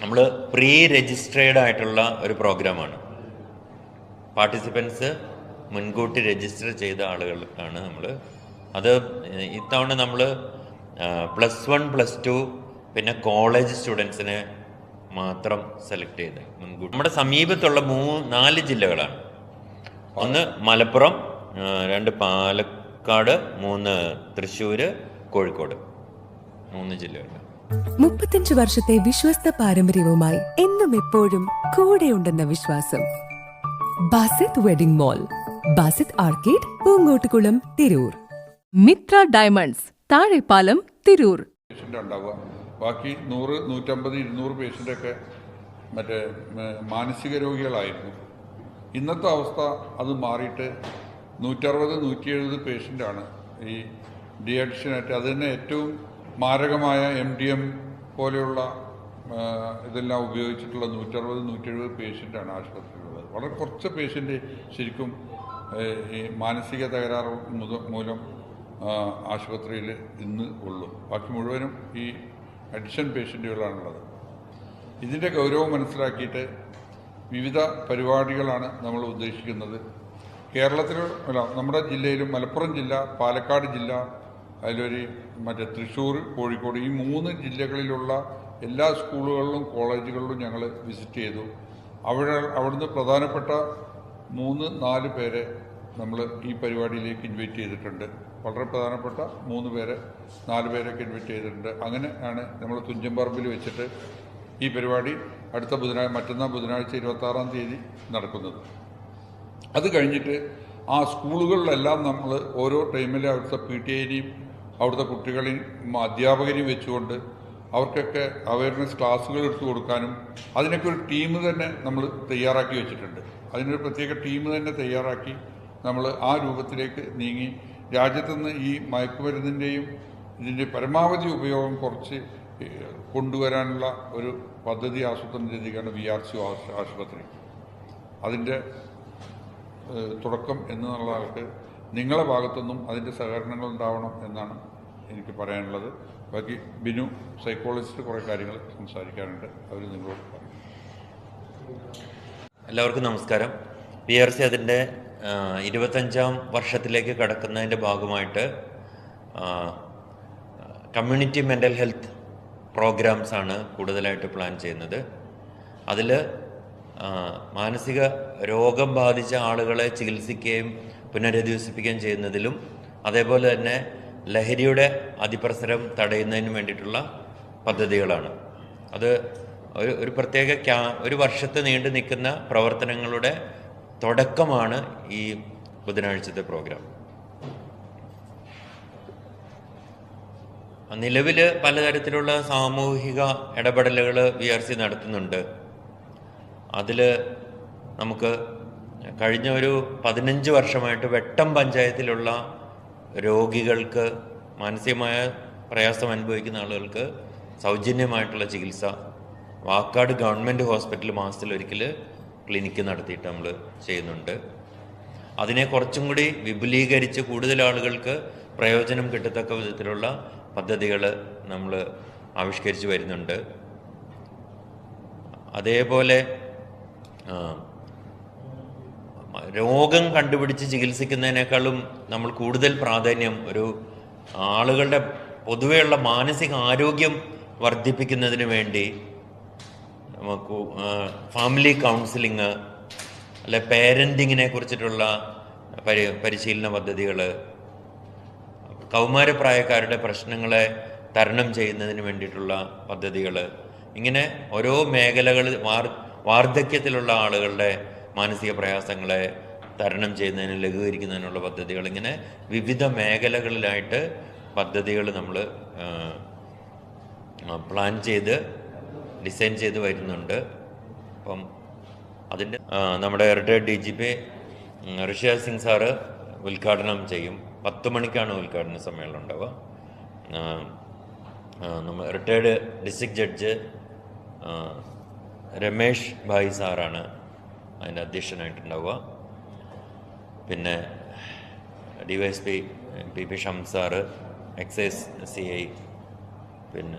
നമ്മൾ pre registered ആയിട്ടുള്ള ഒരു പ്രോഗ്രാമാണ്. പാർട്ടിസിപ്പൻസ് മുൻകൂട്ടി രജിസ്റ്റർ ചെയ്ത ആളുകൾക്കാണ് നമ്മൾ അത് ഇത്തവണ നമ്മൾ പ്ലസ് വൺ പ്ലസ് ടു പിന്നെ കോളേജ് സ്റ്റുഡൻസിനെ മാത്രം സെലക്ട് ചെയ്ത് മുൻകൂട്ടി. നമ്മുടെ സമീപത്തുള്ള മൂ നാല് ജില്ലകളാണ്. ഒന്ന് മലപ്പുറം രണ്ട് പാലക്കാട് മൂന്ന് തൃശ്ശൂർ കോഴിക്കോട്. മൂന്ന് ജില്ലകൾ മുപ്പത്തഞ്ച് വർഷത്തെ വിശ്വസ്ത പാരമ്പര്യവുമായി എന്നും എപ്പോഴും കൂടെയുണ്ടെന്ന വിശ്വാസം. Basith wedding mall Basith arcade Poongottukulam Tirur. Mithra diamonds Thazhepalam Tirur. ഉണ്ടാവുക. ബാക്കി നൂറ് നൂറ്റമ്പത് ഇരുന്നൂറ് പേഷ്യന്റൊക്കെ മറ്റേ മാനസിക രോഗികളായിരുന്നു. ഇന്നത്തെ അവസ്ഥ അത് മാറിയിട്ട് നൂറ്ററുപത് നൂറ്റി എഴുപത് പേഷ്യന്റാണ് ഈ ഡി അഡിക്ഷനായിട്ട്. അത് തന്നെ ഏറ്റവും മാരകമായ എം ഡി എം പോലെയുള്ള ഇതെല്ലാം ഉപയോഗിച്ചിട്ടുള്ള നൂറ്ററുപത് നൂറ്റി എഴുപത് പേഷ്യന്റാണ് ആശുപത്രിയിലുള്ളത്. വളരെ കുറച്ച് പേഷ്യന്റ് ശരിക്കും ഈ മാനസിക തകരാറ് മൂലം ആശുപത്രിയിൽ ഇന്ന് ഉള്ളൂ. ബാക്കി മുഴുവനും ഈ അഡിഷൻ പേഷ്യന്റുകളാണുള്ളത് ഇതിന്റെ ഗൗരവം മനസ്സിലാക്കിയിട്ട് വിവിധ പരിപാടികളാണ് നമ്മൾ ഉദ്ദേശിക്കുന്നത്. കേരളത്തിൽ അല്ല നമ്മുടെ ജില്ലയിലും മലപ്പുറം ജില്ല പാലക്കാട് ജില്ല അതിലൊരു മറ്റേ തൃശ്ശൂർ കോഴിക്കോട് ഈ മൂന്ന് ജില്ലകളിലുള്ള എല്ലാ സ്കൂളുകളിലും കോളേജുകളിലും ഞങ്ങൾ വിസിറ്റ് ചെയ്തു. അവിടെ അവിടുന്ന് പ്രധാനപ്പെട്ട മൂന്ന് നാല് പേരെ നമ്മൾ ഈ പരിപാടിയിലേക്ക് ഇൻവൈറ്റ് ചെയ്തിട്ടുണ്ട്. വളരെ പ്രധാനപ്പെട്ട മൂന്ന് പേരെ നാല് പേരൊക്കെ ഇൻവൈറ്റ് ചെയ്തിട്ടുണ്ട്. അങ്ങനെയാണ് നമ്മൾ തുഞ്ചൻപറമ്പിൽ വെച്ചിട്ട് ഈ പരിപാടി അടുത്ത ബുധനാഴ്ച മറ്റന്നാൾ ബുധനാഴ്ച ഇരുപത്താറാം തീയതി നടക്കുന്നത്. അത് കഴിഞ്ഞിട്ട് ആ സ്കൂളുകളിലെല്ലാം നമ്മൾ ഓരോ ടൈമിലെ അവിടുത്തെ പി ടി ഐനെയും അവിടുത്തെ കുട്ടികളെയും അധ്യാപകരെയും വെച്ചുകൊണ്ട് അവർക്കൊക്കെ അവയർനെസ് ക്ലാസ്സുകൾ എടുത്തു കൊടുക്കാനും അതിനൊക്കെ ഒരു ടീം തന്നെ നമ്മൾ തയ്യാറാക്കി വെച്ചിട്ടുണ്ട്. അതിനൊരു പ്രത്യേക ടീം തന്നെ തയ്യാറാക്കി നമ്മൾ ആ രൂപത്തിലേക്ക് നീങ്ങി രാജ്യത്തുനിന്ന് ഈ മയക്കുമരുന്നിന്റെയും ഇതിന്റെ പരമാവധി ഉപയോഗം കുറച്ച് കൊണ്ടുവരാനുള്ള ഒരു പദ്ധതി ആസൂത്രണം ചെയ്തിരിക്കുകയാണ് വി ആർ സി ആശുപത്രി. അതിന്റെ തുടക്കം എന്നുള്ള ആൾക്ക് നിങ്ങളെ ഭാഗത്തുനിന്നും അതിന്റെ സഹകരണങ്ങൾ ഉണ്ടാവണം എന്നാണ് എനിക്ക് പറയാനുള്ളത്. ബാക്കി ബിനു സൈക്കോളജിസ്റ്റ് കുറേ കാര്യങ്ങൾ സംസാരിക്കാനുണ്ട്. അവർ നിങ്ങളോട് പറയും. എല്ലാവർക്കും നമസ്കാരം. പി ആർ സി അതിന്റെ ഇരുപത്തഞ്ചാം വർഷത്തിലേക്ക് കടക്കുന്നതിന്റെ ഭാഗമായിട്ട് കമ്മ്യൂണിറ്റി മെന്റൽ ഹെൽത്ത് പ്രോഗ്രാംസ് ആണ് കൂടുതലായിട്ട് പ്ലാൻ ചെയ്യുന്നത്. അതിൽ മാനസിക രോഗം ബാധിച്ച ആളുകളെ ചികിത്സിക്കുകയും പുനരധിവസിപ്പിക്കുകയും ചെയ്യുന്നതിലും അതേപോലെ തന്നെ ലഹരിയുടെ അതിപ്രസരം തടയുന്നതിനും വേണ്ടിയിട്ടുള്ള പദ്ധതികളാണ്. അത് ഒരു ഒരു പ്രത്യേക ക്യാ ഒരു വർഷത്തെ നീണ്ടു നിൽക്കുന്ന പ്രവർത്തനങ്ങളുടെ തുടക്കമാണ് ഈ ബുധനാഴ്ചത്തെ പ്രോഗ്രാം. നിലവിൽ പലതരത്തിലുള്ള സാമൂഹിക ഇടപെടലുകൾ വി ആർ സി നടത്തുന്നുണ്ട്. അതിൽ നമുക്ക് കഴിഞ്ഞ ഒരു പതിനഞ്ച് വർഷമായിട്ട് വെട്ടം പഞ്ചായത്തിലുള്ള രോഗികൾക്ക് മാനസികമായ പ്രയാസം അനുഭവിക്കുന്ന ആളുകൾക്ക് സൗജന്യമായിട്ടുള്ള ചികിത്സ വാക്കാട് ഗവൺമെന്റ് ഹോസ്പിറ്റൽ മാസത്തിൽ ഒരിക്കൽ ക്ലിനിക്ക് നടത്തിയിട്ട് നമ്മൾ ചെയ്യുന്നുണ്ട്. അതിനെ കുറച്ചും കൂടി വിപുലീകരിച്ച് കൂടുതൽ ആളുകൾക്ക് പ്രയോജനം കിട്ടത്തക്ക വിധത്തിലുള്ള പദ്ധതികൾ നമ്മൾ ആവിഷ്കരിച്ച് വരുന്നുണ്ട്. അതേപോലെ രോഗം കണ്ടുപിടിച്ച് ചികിത്സിക്കുന്നതിനേക്കാളും നമ്മൾ കൂടുതൽ പ്രാധാന്യം ഒരു ആളുകളുടെ പൊതുവെയുള്ള മാനസിക ആരോഗ്യം വർദ്ധിപ്പിക്കുന്നതിന് വേണ്ടി നമുക്ക് ഫാമിലി കൗൺസിലിങ് അല്ലെ പേരന്റിങ്ങിനെ കുറിച്ചിട്ടുള്ള പരി പരിശീലന പദ്ധതികൾ കൗമാരപ്രായക്കാരുടെ പ്രശ്നങ്ങളെ തരണം ചെയ്യുന്നതിന് വേണ്ടിയിട്ടുള്ള പദ്ധതികൾ ഇങ്ങനെ ഓരോ മേഖലകളിൽ വാർ വാർദ്ധക്യത്തിലുള്ള ആളുകളുടെ മാനസിക പ്രയാസങ്ങളെ തരണം ചെയ്യുന്നതിന് ലഘൂകരിക്കുന്നതിനുള്ള പദ്ധതികൾ ഇങ്ങനെ വിവിധ മേഖലകളിലായിട്ട് പദ്ധതികൾ നമ്മൾ പ്ലാൻ ചെയ്ത് ഡിസൈൻ ചെയ്ത് വരുന്നുണ്ട്. അപ്പം അതിന്റെ നമ്മുടെ retired D G P Rishiraj Singh sir ഉദ്ഘാടനം ചെയ്യും. പത്ത് മണിക്കാണ് ഉദ്ഘാടന സമ്മേളനം ഉണ്ടാവുക. ആ, ആ, നമ്മ retired district judge Ramesh Bhai സാറാണ് അതിന്റെ അധ്യക്ഷനായിട്ടുണ്ടാവുക. പിന്നെ D Y S P P P ഷംസാറ് excise C I പിന്നെ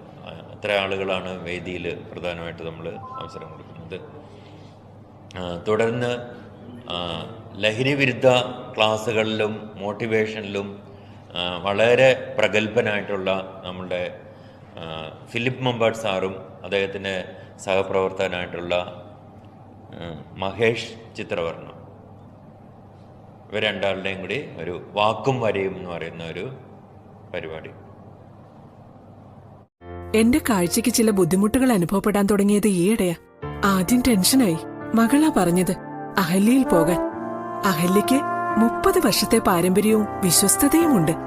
അത്ര ആളുകളാണ് വേദിയിൽ പ്രധാനമായിട്ട് നമ്മൾ അവസരം കൊടുക്കുന്നത്. തുടർന്ന് ലഹരി വിരുദ്ധ ക്ലാസ്സുകളിലും മോട്ടിവേഷനിലും വളരെ പ്രഗത്ഭനായിട്ടുള്ള നമ്മുടെ ഫിലിപ്പ് മമ്പാട് സാറും അദ്ദേഹത്തിന്റെ സഹപ്രവർത്തകനായിട്ടുള്ള മഹേഷ് ചിത്രവർണ ഇവർ രണ്ടാളുടെയും കൂടി ഒരു വാക്കും വരയും എന്ന് പറയുന്ന ഒരു പരിപാടി. എന്റെ കാഴ്ചക്ക് ചില ബുദ്ധിമുട്ടുകൾ അനുഭവപ്പെടാൻ തുടങ്ങിയത് ഈയിടെയാ. ആദ്യം ടെൻഷനായി. മകളാ പറഞ്ഞത് അഹല്യയിൽ പോകാൻ. അഹല്യയ്ക്ക് മുപ്പത് വർഷത്തെ പാരമ്പര്യവും വിശ്വസ്തതയുമുണ്ട്.